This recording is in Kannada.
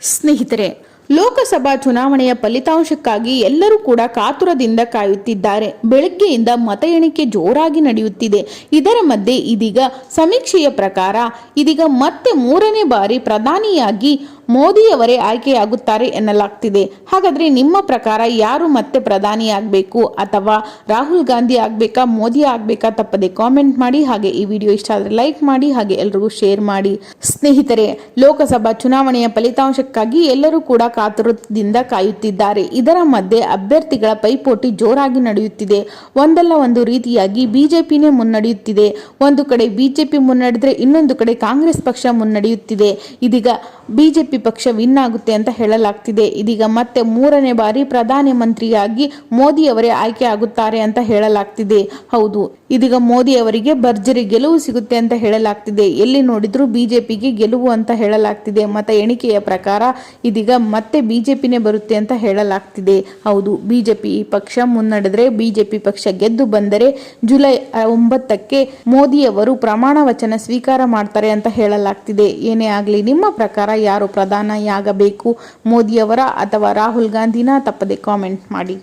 ಸ್ನೇಹಿತರೆ, ಲೋಕಸಭಾ ಚುನಾವಣೆಯ ಫಲಿತಾಂಶಕ್ಕಾಗಿ ಎಲ್ಲರೂ ಕೂಡ ಕಾತುರದಿಂದ ಕಾಯುತ್ತಿದ್ದಾರೆ. ಬೆಳಗ್ಗೆಯಿಂದ ಮತ ಎಣಿಕೆ ಜೋರಾಗಿ ನಡೆಯುತ್ತಿದೆ. ಇದರ ಮಧ್ಯೆ ಇದೀಗ ಸಮೀಕ್ಷೆಯ ಪ್ರಕಾರ ಇದೀಗ ಮತ್ತೆ ಮೂರನೇ ಬಾರಿ ಪ್ರಧಾನಿಯಾಗಿ ಮೋದಿಯವರೇ ಆಯ್ಕೆಯಾಗುತ್ತಾರೆ ಎನ್ನಲಾಗ್ತಿದೆ. ಹಾಗಾದ್ರೆ ನಿಮ್ಮ ಪ್ರಕಾರ ಯಾರು ಮತ್ತೆ ಪ್ರಧಾನಿಯಾಗಬೇಕು ಅಥವಾ ರಾಹುಲ್ ಗಾಂಧಿ ಆಗ್ಬೇಕಾ, ಮೋದಿ ಆಗ್ಬೇಕಾ ತಪ್ಪದೆ ಕಾಮೆಂಟ್ ಮಾಡಿ. ಹಾಗೆ ಈ ವಿಡಿಯೋ ಇಷ್ಟ ಆದರೆ ಲೈಕ್ ಮಾಡಿ, ಹಾಗೆ ಎಲ್ರಿಗೂ ಶೇರ್ ಮಾಡಿ. ಸ್ನೇಹಿತರೆ, ಲೋಕಸಭಾ ಚುನಾವಣೆಯ ಫಲಿತಾಂಶಕ್ಕಾಗಿ ಎಲ್ಲರೂ ಕೂಡ ಕಾತುರದಿಂದ ಕಾಯುತ್ತಿದ್ದಾರೆ. ಇದರ ಮಧ್ಯೆ ಅಭ್ಯರ್ಥಿಗಳ ಪೈಪೋಟಿ ಜೋರಾಗಿ ನಡೆಯುತ್ತಿದೆ. ಒಂದಲ್ಲ ಒಂದು ರೀತಿಯಾಗಿ ಬಿಜೆಪಿನೇ ಮುನ್ನಡೆಯುತ್ತಿದೆ. ಒಂದು ಕಡೆ ಬಿಜೆಪಿ ಮುನ್ನಡೆದ್ರೆ ಇನ್ನೊಂದು ಕಡೆ ಕಾಂಗ್ರೆಸ್ ಪಕ್ಷ ಮುನ್ನಡೆಯುತ್ತಿದೆ. ಇದೀಗ ಬಿಜೆಪಿ ಪಕ್ಷ ವಿನ್ ಆಗುತ್ತೆ ಅಂತ ಹೇಳಲಾಗ್ತಿದೆ. ಇದೀಗ ಮತ್ತೆ ಮೂರನೇ ಬಾರಿ ಪ್ರಧಾನಿ ಮಂತ್ರಿಯಾಗಿ ಮೋದಿ ಅವರೇ ಆಯ್ಕೆ ಆಗುತ್ತಾರೆ ಅಂತ ಹೇಳಲಾಗ್ತಿದೆ. ಹೌದು, ಇದೀಗ ಮೋದಿ ಅವರಿಗೆ ಭರ್ಜರಿ ಗೆಲುವು ಸಿಗುತ್ತೆ ಅಂತ ಹೇಳಲಾಗ್ತಿದೆ. ಎಲ್ಲಿ ನೋಡಿದ್ರು ಬಿಜೆಪಿಗೆ ಗೆಲುವು ಅಂತ ಹೇಳಲಾಗ್ತಿದೆ. ಮತ ಎಣಿಕೆಯ ಪ್ರಕಾರ ಇದೀಗ ಮತ್ತೆ ಬಿಜೆಪಿನೇ ಬರುತ್ತೆ ಅಂತ ಹೇಳಲಾಗ್ತಿದೆ. ಹೌದು, ಬಿಜೆಪಿ ಪಕ್ಷ ಮುನ್ನಡೆದ್ರೆ ಬಿಜೆಪಿ ಪಕ್ಷ ಗೆದ್ದು ಬಂದರೆ ಜುಲೈ ಒಂಬತ್ತಕ್ಕೆ ಮೋದಿ ಅವರು ಪ್ರಮಾಣ ವಚನ ಸ್ವೀಕಾರ ಮಾಡ್ತಾರೆ ಅಂತ ಹೇಳಲಾಗ್ತಿದೆ. ಏನೇ ಆಗಲಿ, ನಿಮ್ಮ ಪ್ರಕಾರ ಯಾರು ಪ್ರಧಾನಿಯಾಗಬೇಕು. ಮೋದಿಯವರ ಅಥವಾ ರಾಹುಲ್ ಗಾಂಧಿನ ತಪ್ಪದೆ ಕಾಮೆಂಟ್ ಮಾಡಿ.